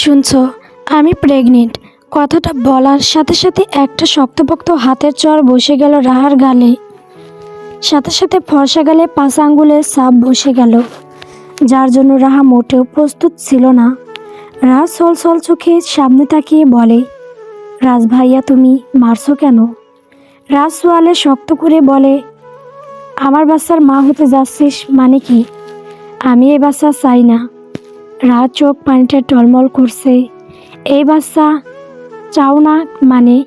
শুনছ, আমি প্রেগনেন্ট কথাটা বলার সাথে সাথে একটা শক্তপোক্ত হাতের চর বসে গেল রাহার গালে। সাথে সাথে ফর্সা গালে পাঁচ আঙ্গুলের সাপ বসে গেল। যার জন্য রাহা মোটেও প্রস্তুত ছিল না। রাজ সল সল চোখে সামনে তাকিয়ে বলে, রাজ ভাইয়া, তুমি মারছো কেন? রাজ সোয়ালে শক্ত করে বলে, আমার বাচ্চার মা হতে যাচ্ছিস মানে কি? আমি এই বাচ্চা চাই না। রাত চোখ পানিটা টলমল করছে। এই বাচ্চা, চাও না মানে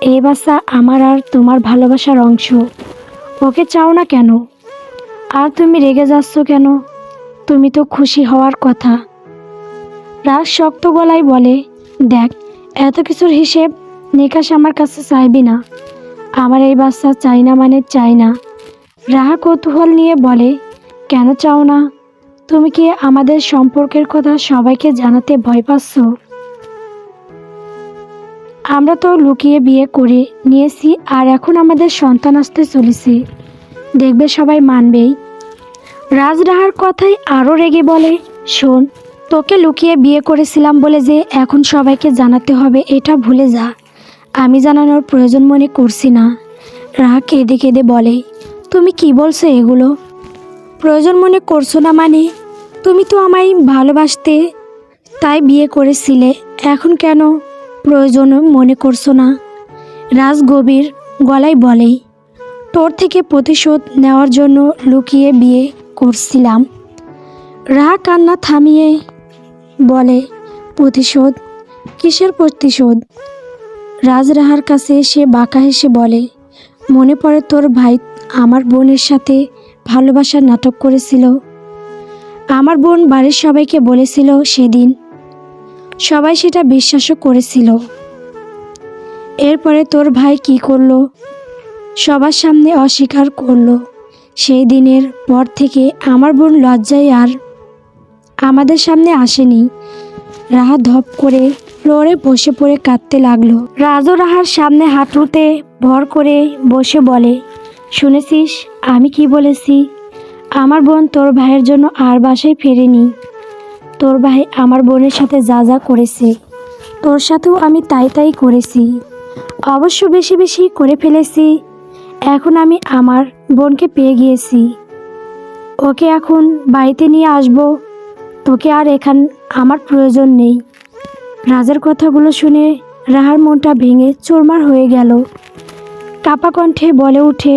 এই বাচ্চা আমার আর তোমার ভালোবাসার অংশ। ওকে চাও না কেন? আর তুমি রেগে যাচ্ছ কেন? তুমি তো খুশি হওয়ার কথা। রাজ শক্ত গলায় বলে, দেখ, এত কিছুর হিসেব নিকাশ আমার কাছে চাইবি না। আমার এই বাচ্চা চাই না মানে চাই না। রাহা কৌতূহল নিয়ে বলে, কেন চাও না? তুমি কি আমাদের সম্পর্কের কথা সবাইকে জানাতে ভয় পাচ্ছ? আমরা তো লুকিয়ে বিয়ে করে নিয়েছি আর এখন আমাদের সন্তান আসতে চলেছে। দেখবে সবাই মানবেই। রাজরাহার কথাই আরও রেগে বলে, শোন, তোকে লুকিয়ে বিয়ে করেছিলাম বলে যে এখন সবাইকে জানাতে হবে, এটা ভুলে যা। আমি জানানোর প্রয়োজন মনে করছি না। রাহা কেঁদে কেঁদে বলে, তুমি কি বলছো এগুলো? প্রয়োজন মনে করছ না মানে? তুমি তো আমায় ভালোবাসতে তাই বিয়ে করেছিলে, এখন কেন প্রয়োজন মনে করছ না? রাজ গভীর গলায় বলে, তোর থেকে প্রতিশোধ নেওয়ার জন্য লুকিয়ে বিয়ে করছিলাম। রাহা কান্না থামিয়ে বলে, প্রতিশোধ? কিসের প্রতিশোধ? রাজরাহার কাছে সে বাঁকা হেসে বলে, মনে পড়ে তোর ভাই, আমার বোনের সাথে ভালোবাসার নাটক করেছিল। আমার বোন বাড়ির সবাইকে বলেছিল সেদিন। সবাই সেটা বিশ্বাসও করেছিল। এরপরে তোর ভাই কি করল? সবার সামনে অস্বীকার করল। সেই দিনের পর থেকে আমার বোন লজ্জায় আর আমাদের সামনে আসেনি। রাহা ধপ করে ফ্লোরে বসে পড়ে কাঁদতে লাগল। রাজও রাহার সামনে হাঁটুতে ভর করে বসে বলে শুনেছিস? আমি কি বলেছি? আমার বোন তোর ভাইয়ের জন্য আর বাসায় ফেরেনি। তোর ভাই আমার বোনের সাথে যা যা করেছে, তোর সাথেও আমি তাই তাই করেছি। অবশ্য বেশি বেশি করে ফেলেছি। এখন আমি আমার বোনকে পেয়ে গিয়েছি। ওকে এখন বাড়িতে নিয়ে আসব। তোকে আর এখান আমার প্রয়োজন নেই। রাজার কথাগুলো শুনে রাহার মনটা ভেঙে চোরমার হয়ে গেল। কাপা কণ্ঠে বলে উঠে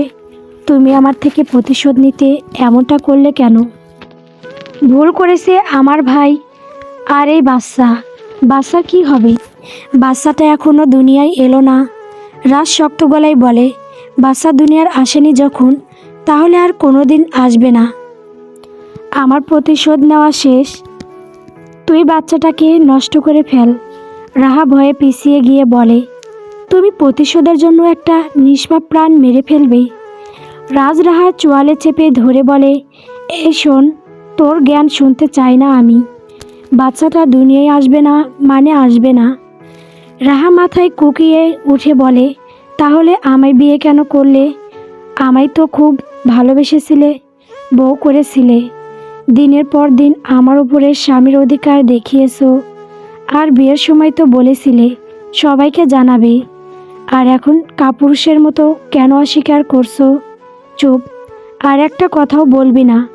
তুমি আমার থেকে প্রতিশোধ নিতে এমনটা করলে কেন? ভুল করেছে আমার ভাই। আর এই বাচ্চা বাচ্চা কি হবে? বাচ্চাটা এখনও দুনিয়ায় এলো না। রাজ শক্ত গলায় বলে, বাচ্চা দুনিয়ার আসেনি যখন, তাহলে আর কোনো দিন আসবে না। আমার প্রতিশোধ নেওয়া শেষ। তুই বাচ্চাটাকে নষ্ট করে ফেল। রাহা ভয়ে পিছিয়ে গিয়ে বলে, তুমি প্রতিশোধের জন্য একটা নিষ্পাপ প্রাণ মেরে ফেলবে। রাজ রাহা চোয়ালে চেপে ধরে বলে, এই শোন, তোর জ্ঞান শুনতে চাই না আমি। বাচ্চাটা দুনিয়ায় আসবে না মানে আসবে না। রাহা মাথায় কুকিয়ে উঠে বলে, তাহলে আমায় বিয়ে কেন করলে? আমায় তো খুব ভালোবেসেছিলে, বউ করেছিলে। দিনের পর দিন আমার উপরে স্বামীর অধিকার দেখিয়েছো। আর বিয়ের সময় তো বলেছিলে, সবাইকে জানাবে। আর এখন কাপুরুষের মতো কেন অস্বীকার করছ? চুপ। আর একটা কথাও বলবি না।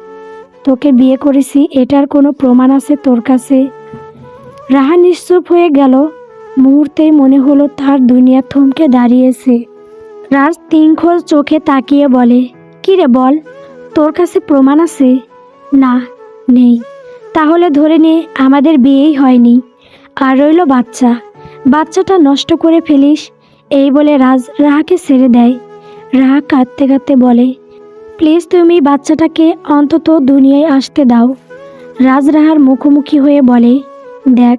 তোকে বিয়ে করেছি, এটার কোনো প্রমাণ আছে তোর কাছে? রাহা নিশ্চুপ হয়ে গেল। মুহূর্তেই মনে হলো তার দুনিয়া থমকে দাঁড়িয়েছে। রাজ তিনখোল চোখে তাকিয়ে বলে, "কি রে বল, তোর কাছে প্রমাণ আছে? না, নেই। তাহলে ধরে নে, আমাদের বিয়েই হয়নি। আর রইল বাচ্চা। বাচ্চাটা নষ্ট করে ফেলিস। এই বলে রাজ রাহাকে ছেড়ে দেয়। রাহা কাঁদতে কাঁদতে বলে, প্লিজ তুমি বাচ্চাটাকে অন্তত দুনিয়ায় আসতে দাও। রাজ রাহার মুখোমুখি হয়ে বলে, দেখ,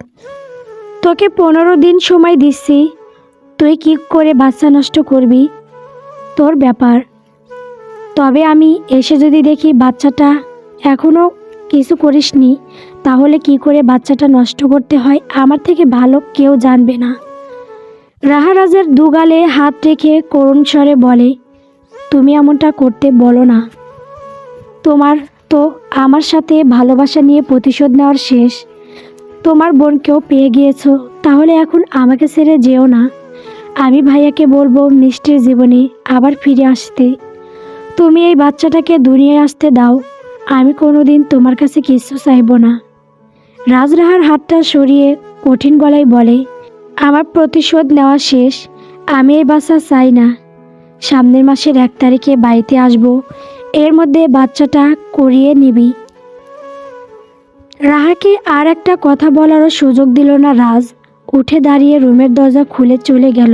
তোকে পনেরো দিন সময় দিচ্ছি। তুই কি করে বাচ্চা নষ্ট করবি? তোর ব্যাপার। তবে আমি এসে যদি দেখি বাচ্চাটা এখনও কিছু করিসনি, তাহলে কি করে বাচ্চাটা নষ্ট করতে হয় আমার থেকে ভালো কেউ জানবে না। রাহারাজের দুগালে হাত রেখে করুণ স্বরে বলে তুমি এমনটা করতে বলো না। তোমার তো আমার সাথে ভালোবাসা নিয়ে প্রতিশোধ নেওয়ার শেষ। তোমার বোনকেও পেয়ে গিয়েছো, তাহলে এখন আমাকে ছেড়ে যেও না। আমি ভাইয়াকে বলব মিষ্টির জীবনে আবার ফিরে আসতে। তুমি এই বাচ্চাটাকে দুনিয়ায় আসতে দাও, আমি কোনোদিন তোমার কাছে কিছু চাইব না। রাজরাহার হাতটা সরিয়ে কঠিন গলায় বলে, আমার প্রতিশোধ নেওয়া শেষ, আমি এই বাসা চাই না। সামনের মাসের এক তারিখে বাড়িতে আসব। এর মধ্যে বাচ্চাটা করিয়ে নিবি। রাহাকে আর একটা কথা বলারও সুযোগ দিল না রাজ। উঠে দাঁড়িয়ে রুমের দরজা খুলে চলে গেল।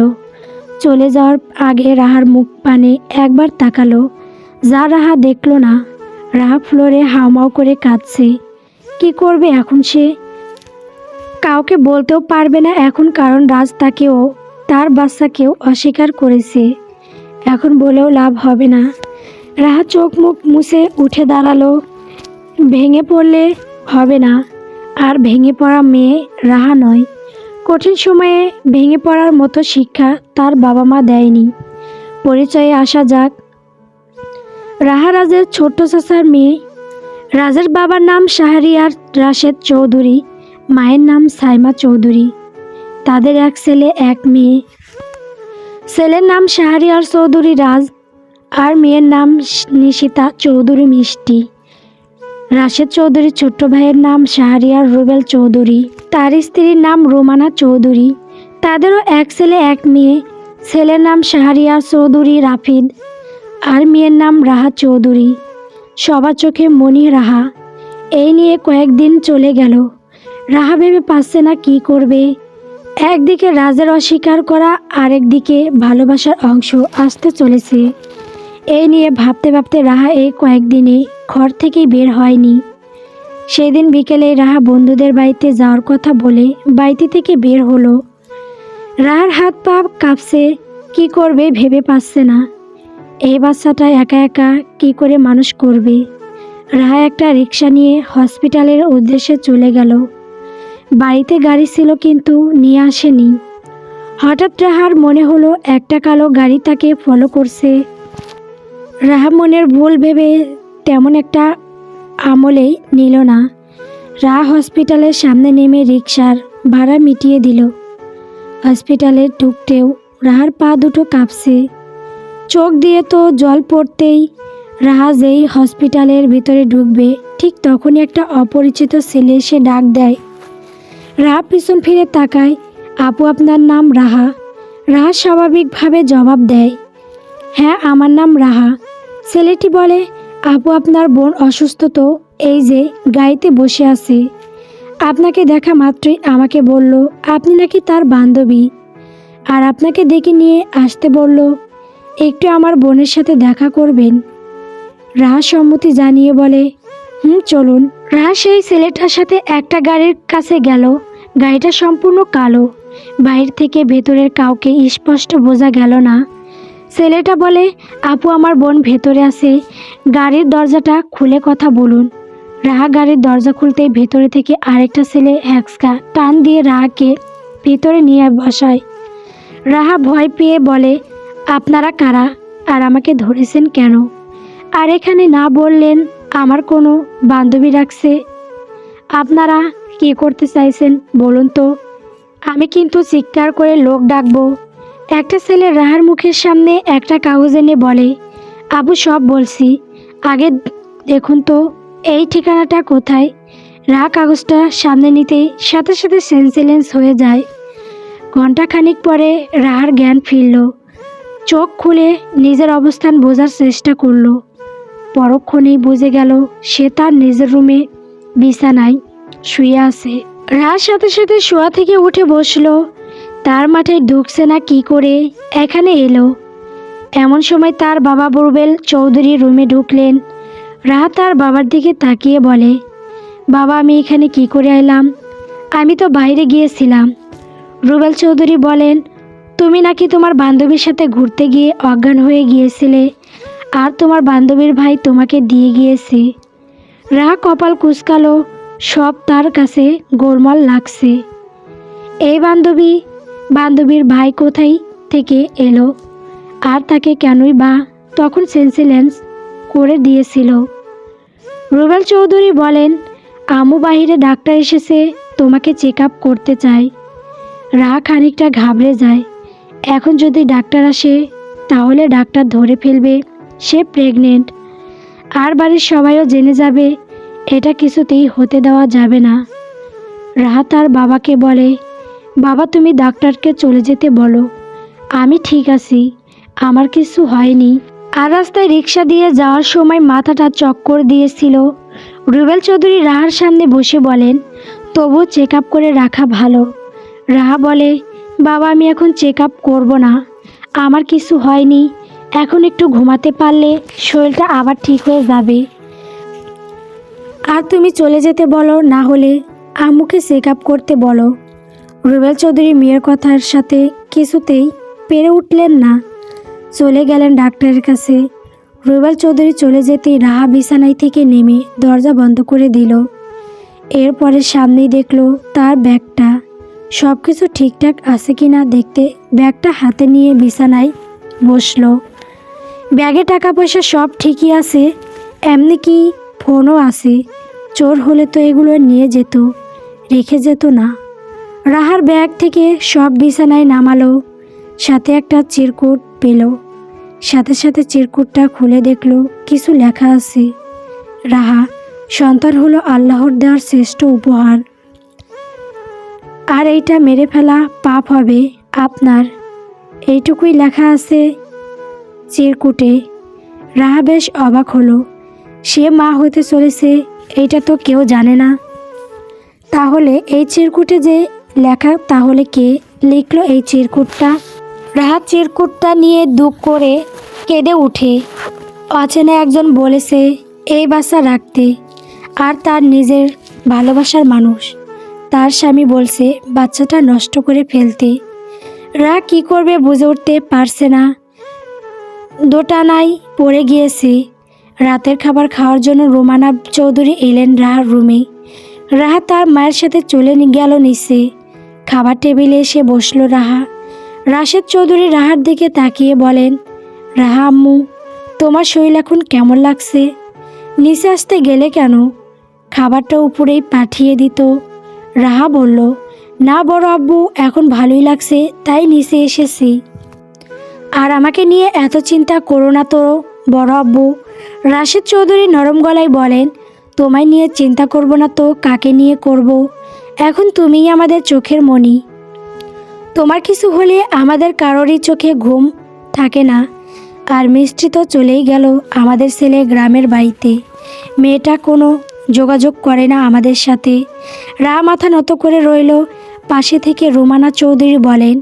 চলে যাওয়ার আগে রাহার মুখ পানে একবার তাকালো। যা রাহা দেখল না, রাহা ফ্লোরে হাওমাও করে কাঁদছে। কি করবে এখন সে? কাউকে বলতেও পারবে না এখন কারণ রাজ তাকেও, তার বাচ্চাকেও অস্বীকার করেছে। এখন বলেও লাভ হবে না। রাহা চোখ মুখ মুছে উঠে দাঁড়াল। ভেঙে পড়লে হবে না। আর ভেঙে পড়া মেয়ে রাহা নয়। কঠিন সময়ে ভেঙে পড়ার মতো শিক্ষা তার বাবা মা দেয়নি। পরিচয়ে আসা যাক। রাহা রাজের ছোট্ট চাচার মেয়ে। রাজের বাবার নাম শাহরিয়ার রাশেদ চৌধুরী, মায়ের নাম সাইমা চৌধুরী। তাদের এক ছেলে, এক মেয়ে। ছেলের নাম শাহরিয়ার চৌধুরী রাজ। আর মেয়ের নাম নিশিতা, চৌধুরী মিষ্টি। রাশেদ চৌধুরীর ছোট্ট ভাইয়ের নাম শাহরিয়ার রুবেল চৌধুরী। তার স্ত্রীর নাম রোমানা চৌধুরী। তাদেরও এক ছেলে, এক মেয়ে। ছেলের নাম শাহরিয়ার চৌধুরী রাফিদ। আর মেয়ের নাম রাহা চৌধুরী। সবার চোখে মনি রাহা। এই নিয়ে কয়েকদিন চলে গেল। রাহা ভেবে পাচ্ছে না কি করবে। একদিকে রাজের অস্বীকার করা, আরেকদিকে ভালোবাসার অংশ আসতে চলেছে। এই নিয়ে ভাবতে ভাবতে রাহা এই কয়েকদিনে ঘর থেকেই বের হয়নি। সেদিন বিকেলে রাহা বন্ধুদের বাড়িতে যাওয়ার কথা বলে বাড়িতে থেকে বের হলো। রাহার হাত পা কাঁপছে, কি করবে ভেবে পাচ্ছে না। এই বাচ্চাটা একা একা কি করে মানুষ করবে? রাহা একটা রিক্সা নিয়ে হসপিটালের উদ্দেশ্যে চলে গেল। বাড়িতে গাড়ি ছিল কিন্তু নিয়ে আসেনি। হঠাৎ রাহার মনে হলো একটা কালো গাড়ি তাকে ফলো করছে। রাহা মনের ভুল ভেবে তেমন একটা আমলেই নিল না। রাহা হসপিটালের সামনে নেমে রিক্সার ভাড়া মিটিয়ে দিল। হসপিটালে ঢুকতেও রাহার পা দুটো কাঁপছে। চোখ দিয়ে তো জল পড়তেই রাহা যেই হসপিটালের ভিতরে ঢুকবে, ঠিক তখনই একটা অপরিচিত ছেলে এসে ডাক দেয় রাহা পিছন ফিরে তাকায়। আপু আপনার নাম রাহা। রাহা স্বাভাবিকভাবে জবাব দেয় হ্যাঁ আমার নাম রাহা। ছেলেটি বলে, আপু, আপনার বোন অসুস্থ তো? এই যে, গাড়িতে বসে আছে। আপনাকে দেখা মাত্রই আমাকে বলল, আপনি নাকি তার বান্ধবী। আর আপনাকে ডেকে নিয়ে আসতে বলল, একটু আমার বোনের সাথে দেখা করবেন। রাহা সম্মতি জানিয়ে বলে হুম, চলুন। রাহা সেই ছেলেটার সাথে একটা গাড়ির কাছে গেল। গাড়িটা সম্পূর্ণ কালো। বাইরে থেকে ভেতরের কাউকে স্পষ্ট বোঝা গেল না। ছেলেটা বলে, আপু, আমার বোন ভেতরে আছে। গাড়ির দরজাটা খুলে কথা বলুন। রাহা গাড়ির দরজা খুলতেই ভেতরে থেকে আরেকটা ছেলে হ্যাক্সকা টান দিয়ে রাহাকে ভেতরে নিয়ে বসায়। রাহা ভয় পেয়ে বলে, আপনারা কারা? আর আমাকে ধরেছেন কেন? আর এখানে না বললেন আমার কোনো বান্ধবী রাখছে। আপনারা কি করতে চাইছেন বলুন তো? আমি কিন্তু চিৎকার করে লোক ডাকবো। একটা ছেলে রাহার মুখের সামনে একটা কাগজ এনে বলে, আবু, সব বলছি। আগে দেখুন তো, এই ঠিকানাটা কোথায়? রাহা কাগজটা সামনে নিতেই সাথে সাথে সেন্সিলেন্স হয়ে যায়। ঘন্টাখানিক পরে রাহার জ্ঞান ফিরল। চোখ খুলে নিজের অবস্থান বোঝার চেষ্টা করল। পরক্ষণেই বুঝে গেল সে তার নিজের রুমে বিছানায় শুয়ে আছে। রাত সাথে সাথে শোয়া থেকে উঠে বসল। তার মাঠে ঢুকছে না কি করে, এখানে এলো। এমন সময় তার বাবা বুরবেল চৌধুরী রুমে ঢুকলেন। রাহা তার বাবার দিকে তাকিয়ে বলে, বাবা, আমি এখানে কি করে এলাম? আমি তো বাইরে গিয়েছিলাম। রুবেল চৌধুরী বলেন, তুমি নাকি তোমার বান্ধবীর সাথে ঘুরতে গিয়ে অজ্ঞান হয়ে গিয়েছিলে। আর তোমার বান্ধবীর ভাই তোমাকে দিয়ে গিয়েছে। রাহা কপাল কুচকালো, সব তার কাছে গোলমাল লাগছে। এই বান্ধবী, বান্ধবীর ভাই কোথায় থেকে এলো? আর তাকে কেনই বা তখন সেন্সিলেন্স করে দিয়েছিল। রুবেল চৌধুরী বলেন, আমু বাহিরে ডাক্তার এসেছে, তোমাকে চেক আপ করতে চায় রা খানিকটা ঘাবড়ে যায়। এখন যদি ডাক্তার আসে, তাহলে ডাক্তার ধরে ফেলবে। সে প্রেগনেন্ট আর বাড়ির সবাইও জেনে যাবে, এটা কিছুতেই হতে দেওয়া যাবে না। রাহা তার বাবাকে বলে, বাবা, তুমি ডাক্তারকে চলে যেতে বলো। আমি ঠিক আছি, আমার কিছু হয়নি। আর রাস্তায় রিক্সা দিয়ে যাওয়ার সময় মাথাটা চক্কর দিয়েছিল। রুবেল চৌধুরী রাহার সামনে বসে বলেন তবু চেক আপ করে রাখা ভালো। রাহা বলে, বাবা, আমি এখন চেক আপ করব না। আমার কিছু হয়নি। এখন একটু ঘুমাতে পারলে শরীরটা আবার ঠিক হয়ে যাবে। আর তুমি চলে যেতে বলো, না হলে আম্মুকে চেক আপ করতে বলো। রুবেল চৌধুরী মেয়ের কথার সাথে কিছুতেই পেরে উঠলেন না। চলে গেলেন ডাক্তারের কাছে। রুবেল চৌধুরী চলে যেতেই রাহা বিছানায় থেকে নেমে দরজা বন্ধ করে দিল। এরপরে সামনেই দেখল তার ব্যাগটা। সব কিছু ঠিকঠাক আছে কি না দেখতে ব্যাগটা হাতে নিয়ে বিছানায় বসল। ব্যাগে টাকা পয়সা সব ঠিকই আছে, এমনি কি ফোনও আছে। চোর হলে তো এগুলো নিয়ে যেত, রেখে যেত না। রাহার ব্যাগ থেকে সব বিছানায় নামালো, সাথে একটা চিরকুট পেল। সাথে সাথে চিরকুটটা খুলে দেখল, কিছু লেখা আছে। রাহা, সন্তান হলো আল্লাহর দেওয়ার শ্রেষ্ঠ উপহার। আর এইটা মেরে ফেলা পাপ হবে, আপনার। এইটুকুই লেখা আছে চিরকুটে। রাহা বেশ অবাক হলো। সে মা হতে চলেছে, এইটা তো কেউ জানে না। তাহলে এই চিরকুটে যে লেখা, তাহলে কে লিখলো এই চিরকুটটা? রাহা চিরকুটটা নিয়ে দুঃখ করে কেঁদে উঠে। অচেনা একজন বলেছে, এই বাসা রাখতে। আর তার নিজের ভালোবাসার মানুষ। তার স্বামী বলছে, বাচ্চাটা নষ্ট করে ফেলতে। রা কি করবে বুঝে উঠতে পারছে না। দোটানায় পড়ে গিয়েছে। রাতের খাবার খাওয়ার জন্য রোমানা চৌধুরী এলেন রাহার রুমে। রাহা তার মায়ের সাথে চলে গেল নিচে। খাবার টেবিলে এসে বসল রাহা। রাশেদ চৌধুরী রাহার দিকে তাকিয়ে বলেন, রাহা আম্মু, তোমার শরীর এখন কেমন লাগছে? নিচে আসতে গেলে কেন? খাবারটা উপরেই পাঠিয়ে দিত। রাহা বলল, না বড় আব্বু, এখন ভালোই লাগছে, তাই নিচে এসেছি। আর আমাকে নিয়ে এত চিন্তা করো না তো, বড় আব্বু। রাশেদ চৌধুরী নরম গলায় বলেন, তোমায় নিয়ে চিন্তা করব না তো, কাকে নিয়ে করব? এখন তুমিই আমাদের চোখের মণি। তোমার কিছু হলে আমাদের কারোরই চোখে ঘুম থাকে না। আর মিষ্টি তো চলেই গেল আমাদের ছেলে গ্রামের বাড়িতে। মেয়েটা কোনো যোগাযোগ করে না আমাদের সাথে। রা মাথা নত করে রইল। পাশে থেকে রোমানা চৌধুরী বলেন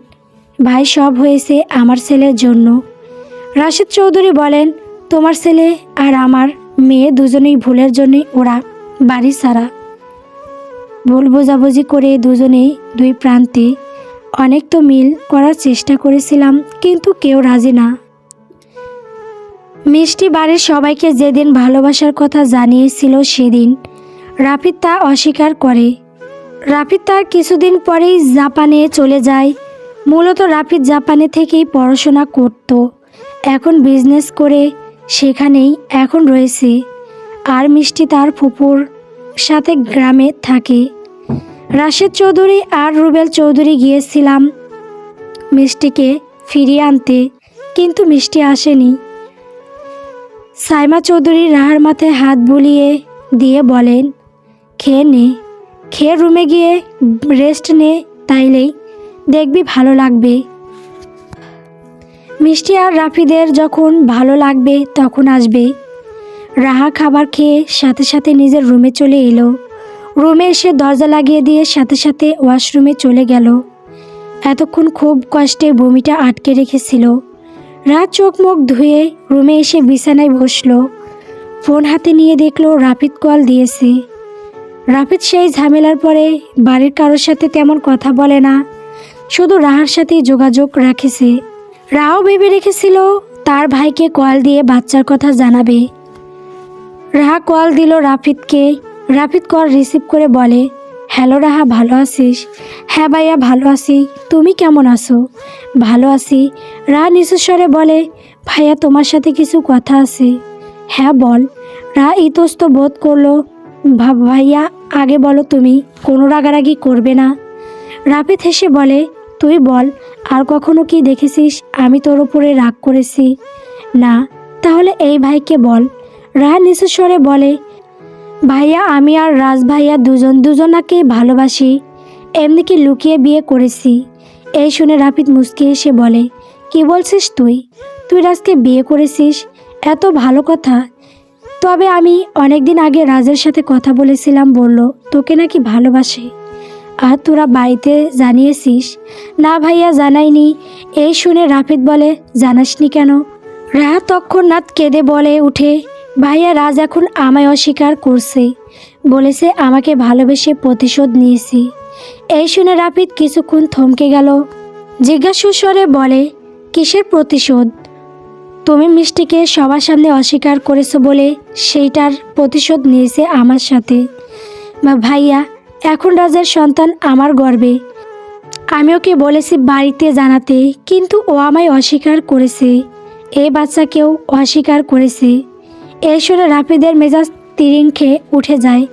ভাই সব হয়েছে আমার ছেলের জন্য। রাশেদ চৌধুরী বলেন, তোমার ছেলে আর আমার মেয়ে দুজনেই ভুলের জন্যই ওরা বাড়ি ছাড়া। ভুল বোঝাবুঝি করে দুজনেই দুই প্রান্তে অনেক তো মিল করার চেষ্টা করেছিলাম, কিন্তু কেউ রাজি না। মিষ্টি বাড়ির সবাইকে যেদিন ভালোবাসার কথা জানিয়েছিল সেদিন রাফিদ তা অস্বীকার করে। রাফিদ তার কিছুদিন পরেই জাপানে চলে যায় মূলত রাফিদ জাপানে থেকেই পড়াশোনা করত। এখন বিজনেস করে সেখানেই এখন রয়েছে। আর মিষ্টি তার ফুপুর সাথে গ্রামে থাকে। রাশেদ চৌধুরী আর রুবেল চৌধুরী গিয়েছিলাম মিষ্টিকে ফিরিয়ে আনতে, কিন্তু মিষ্টি আসেনি। সাইমা চৌধুরী রাহার মাথায় হাত বুলিয়ে দিয়ে বলেন খেয়ে নে খেয়ে রুমে গিয়ে রেস্ট নে তাইলেই দেখবি ভালো লাগবে। মিষ্টি আর রাফিদের যখন ভালো লাগবে, তখন আসবে। রাহা খাবার খেয়ে সাথে সাথে নিজের রুমে চলে এলো। রুমে এসে দরজা লাগিয়ে দিয়ে সাথে সাথে ওয়াশরুমে চলে গেল। এতক্ষণ খুব কষ্টে বমিটা আটকে রেখেছিল। রাত চোখ মুখ ধুয়ে রুমে এসে বিছানায় বসল। ফোন হাতে নিয়ে দেখল রাফিদ কল দিয়েছে। রাফিদ সেই ঝামেলার পরে বাড়ির কারোর সাথে তেমন কথা বলে না। শুধু রাহার সাথেই যোগাযোগ রাখেছে। রাও ভেবে রেখেছিল, তার ভাইকে কল দিয়ে বাচ্চার কথা জানাবে। রাহা কল দিল রাফিদকে রাফিদ কল রিসিভ করে বলে, হ্যালো রাহা, ভালো আছিস? হ্যাঁ ভাইয়া, ভালো আছি। তুমি কেমন আছো? ভালো আছি। রাহা নিচুস্বরে বলে, ভাইয়া, তোমার সাথে কিছু কথা আছে। হ্যাঁ বল। রাহা ইতস্ত বোধ করল ভাইয়া, আগে বলো তুমি, কোনো রাগারাগি করবে না? রাফিদ হেসে বলে তুই বল, আর কখনো কি দেখেছিস আমি তোর উপরে রাগ করেছি? না, তাহলে এই ভাইকে বল। রাহা নিচু স্বরে বলে, ভাইয়া, আমি আর রাজ ভাইয়া দুজন দুজনাকে ভালোবাসি। এমনি কি লুকিয়ে বিয়ে করেছি? এই শুনে রাফিদ মুসকে এসে বলে, কি বলছিস তুই? তুই রাজকে বিয়ে করেছিস? এত ভালো কথা। তবে আমি অনেকদিন আগে রাজের সাথে কথা বলেছিলাম, বলল, তোকে নাকি ভালোবাসে। আর তোরা বাড়িতে জানিয়েছিস? না ভাইয়া, জানাইনি। এই শুনে রাফিদ বলে, জানাসনি কেন? রাহা তৎক্ষণাৎ কেঁদে বলে উঠে, ভাইয়া, রাজ এখন আমায় অস্বীকার করছে। বলেছে আমাকে ভালোবেসে প্রতিশোধ নিয়েছি। এই শুনে রাফিদ কিছুক্ষণ থমকে গেল। জিজ্ঞাসু স্বরে বলে, কিসের প্রতিশোধ? তুমি মিষ্টিকে সবার সামনে অস্বীকার করেছ বলে সেইটার প্রতিশোধ নিয়েছে আমার সাথে। বা ভাইয়া এখন রাজার সন্তান আমার গর্বে। আমি ওকে বলেছি বাড়িতে জানাতে, কিন্তু ও আমায় অস্বীকার করেছে। এই বাচ্চাকেও অস্বীকার করেছে। এই শুনে রাফিদের মেজাজ তিরিং খেয়ে উঠে যায়।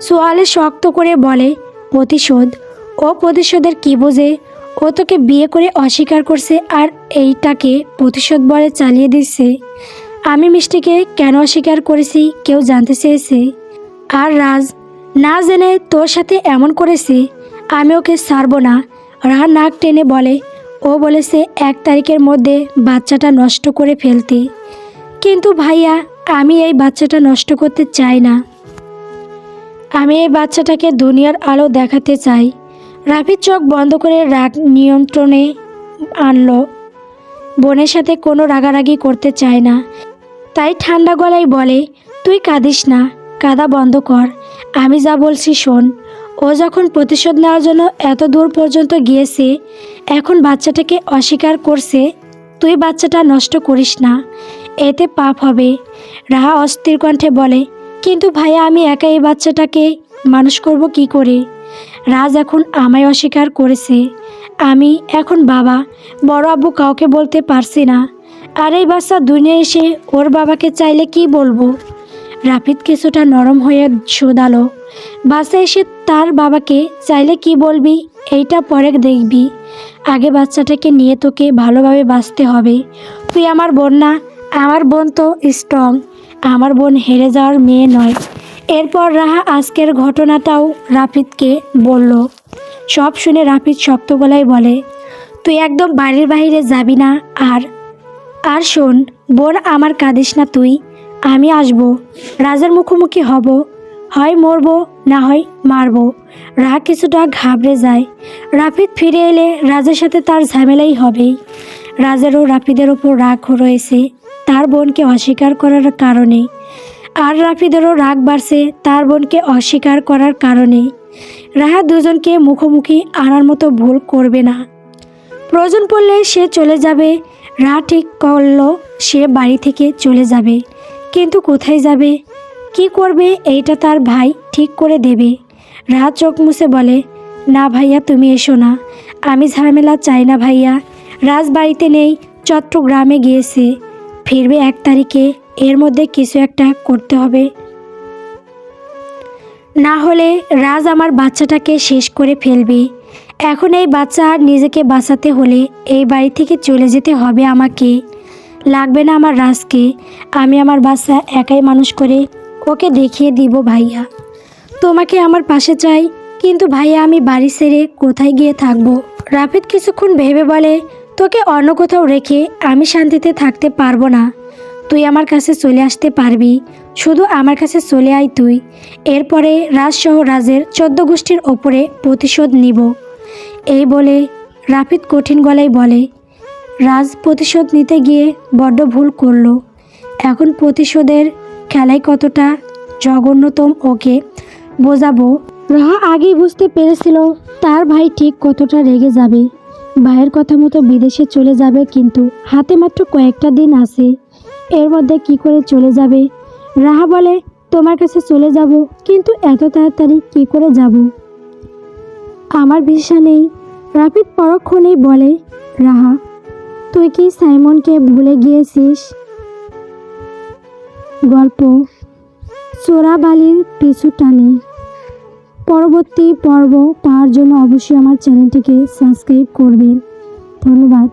সোয়ালে শক্ত করে বলে, প্রতিশোধ? ও প্রতিশোধের কি বোঝে? ও তোকে বিয়ে করে অস্বীকার করছে আর এইটাকে প্রতিশোধ বলে চালিয়ে দিচ্ছে। আমি মিষ্টিকে কেন অস্বীকার করেছি কেউ জানতে চেয়েছে। আর রাজ না জেনে তোর সাথে এমন করেছি, আমি ওকে ছাড়বো না। রাহা নাক টেনে বলে, ও বলেছে এক তারিখের মধ্যে বাচ্চাটা নষ্ট করে ফেলতে। কিন্তু ভাইয়া, আমি এই বাচ্চাটা নষ্ট করতে চাই না। আমি এই বাচ্চাটাকে দুনিয়ার আলো দেখাতে চাই। রাফির চোখ বন্ধ করে রাগ নিয়ন্ত্রণে আনলো। বোনের সাথে কোনো রাগারাগি করতে চায় না। তাই ঠান্ডা গলায় বলে, তুই কাঁদিস না, কাদা বন্ধ কর। আমি যা বলছি শোন। ও যখন প্রতিশোধ নেওয়ার জন্য এত দূর পর্যন্ত গিয়েছে, এখন বাচ্চাটাকে অস্বীকার করছে, তুই বাচ্চাটা নষ্ট করিস না। এতে পাপ হবে। রাহা অস্থির কণ্ঠে বলে, কিন্তু ভাইয়া, আমি একা এই বাচ্চাটাকে মানুষ করব কি করে? রাজ এখন আমায় অস্বীকার করেছে। আমি এখন বাবা, বড় আব্বু কাউকে বলতে পারছি না। আর এই বাচ্চা দুনিয়া এসে ওর বাবাকে চাইলে কি বলব? রাফিদ কিছুটা নরম হয়ে শোধালো। বাসে এসে তার বাবাকে, চাইলে কি বলবি? এইটা পরে দেখবি। আগে বাচ্চাটাকে নিয়ে তোকে ভালোভাবে বাঁচতে হবে। তুই আমার বোন না, আমার বোন তো স্ট্রং আমার বোন হেরে যাওয়ার মেয়ে নয়। এরপর রাহা আজকের ঘটনাটাও রাফিদকে বলল। সব শুনে রাফিদ শক্ত গলায় বলে, তুই একদম বাড়ির বাইরে যাবি না, আর আর শোন, বোন আমার কাঁদিস না তুই। আমি আসব। রাজার মুখোমুখি হব। হয় মরবো, না হয় মারবো। রা কিছুটা ঘাবড়ে যায়। রাফিদ ফিরে এলে রাজের সাথে তার ঝামেলাই হবেই। রাজারও রাফিদের ওপর রাগ রয়েছে। তার বোনকে অস্বীকার করার কারণে। আর রাফিদেরও রাগ বাড়ছে তার বোনকে অস্বীকার করার কারণে। রাহা দুজনকে মুখোমুখি আনার মতো ভুল করবে না। প্রয়োজন পড়লে সে চলে যাবে। রা ঠিক করল সে বাড়ি থেকে চলে যাবে। কিন্তু কোথায় যাবে? কি করবে এইটা তার ভাই ঠিক করে দেবে। রা চোখ মুছে বলে, না ভাইয়া, তুমি এসো না। আমি ঝামেলা চাই না ভাইয়া। রাজ বাড়িতে নেই, চট্টগ্রামে গিয়েছে। ফিরবে এক তারিখে, এর মধ্যে কিছু একটা করতে হবে। না হলে রাজ আমার বাচ্চাটাকে শেষ করে ফেলবে। এখন এই বাচ্চা আর নিজেকে বাঁচাতে হলে এই বাড়ি থেকে চলে যেতে হবে আমাকে। লাগবে না আমার রাজকে। আমি আমার বাচ্চা একাই মানুষ করে ওকে দেখিয়ে দিব ভাইয়া। তোমাকে আমার পাশে চাই, কিন্তু ভাইয়া আমি বাড়ি ছেড়ে কোথায় গিয়ে থাকব? রাফিদ কিছুক্ষণ ভেবে বলে, তোকে অন্য কোথাও রেখে আমি শান্তিতে থাকতে পারব না। তুই আমার কাছে চলে আসতে পারবি। শুধু আমার কাছে চলে আয় তুই। এরপরে রাজসহ রাজের চোদ্দ গোষ্ঠীর ওপরে প্রতিশোধ নিব। এই বলে রাফিদ কঠিন গলায় বলে রাজ প্রতিশোধ নিতে গিয়ে বড্ড ভুল করল। এখন প্রতিশোধের খেলায় কতটা জঘন্যতম ওকে বোঝাবো? রাহা আগেই বুঝতে পেরেছিল তার ভাই ঠিক কতটা রেগে যাবে। ভাইয়ের কথা মতো বিদেশে চলে যাবে কিন্তু হাতে মাত্র কয়েকটা দিন আছে। এর মধ্যে কি করে চলে যাবে? রাহা বলে, তোমার কাছে চলে যাব, কিন্তু এত তাড়াতাড়ি কি করে যাব? আমার ভিসা নেই। রাফিদ পরক্ষণেই বলে, রাহা তুই কি সাইমনকে ভুলে গিয়েছিস? গল্প। চোরাবালির পিছু টানে। পরবর্তী পর্ব পাওয়ার জন্য অবশ্যই আমার চ্যানেলটিকে সাবস্ক্রাইব করবেন ধন্যবাদ।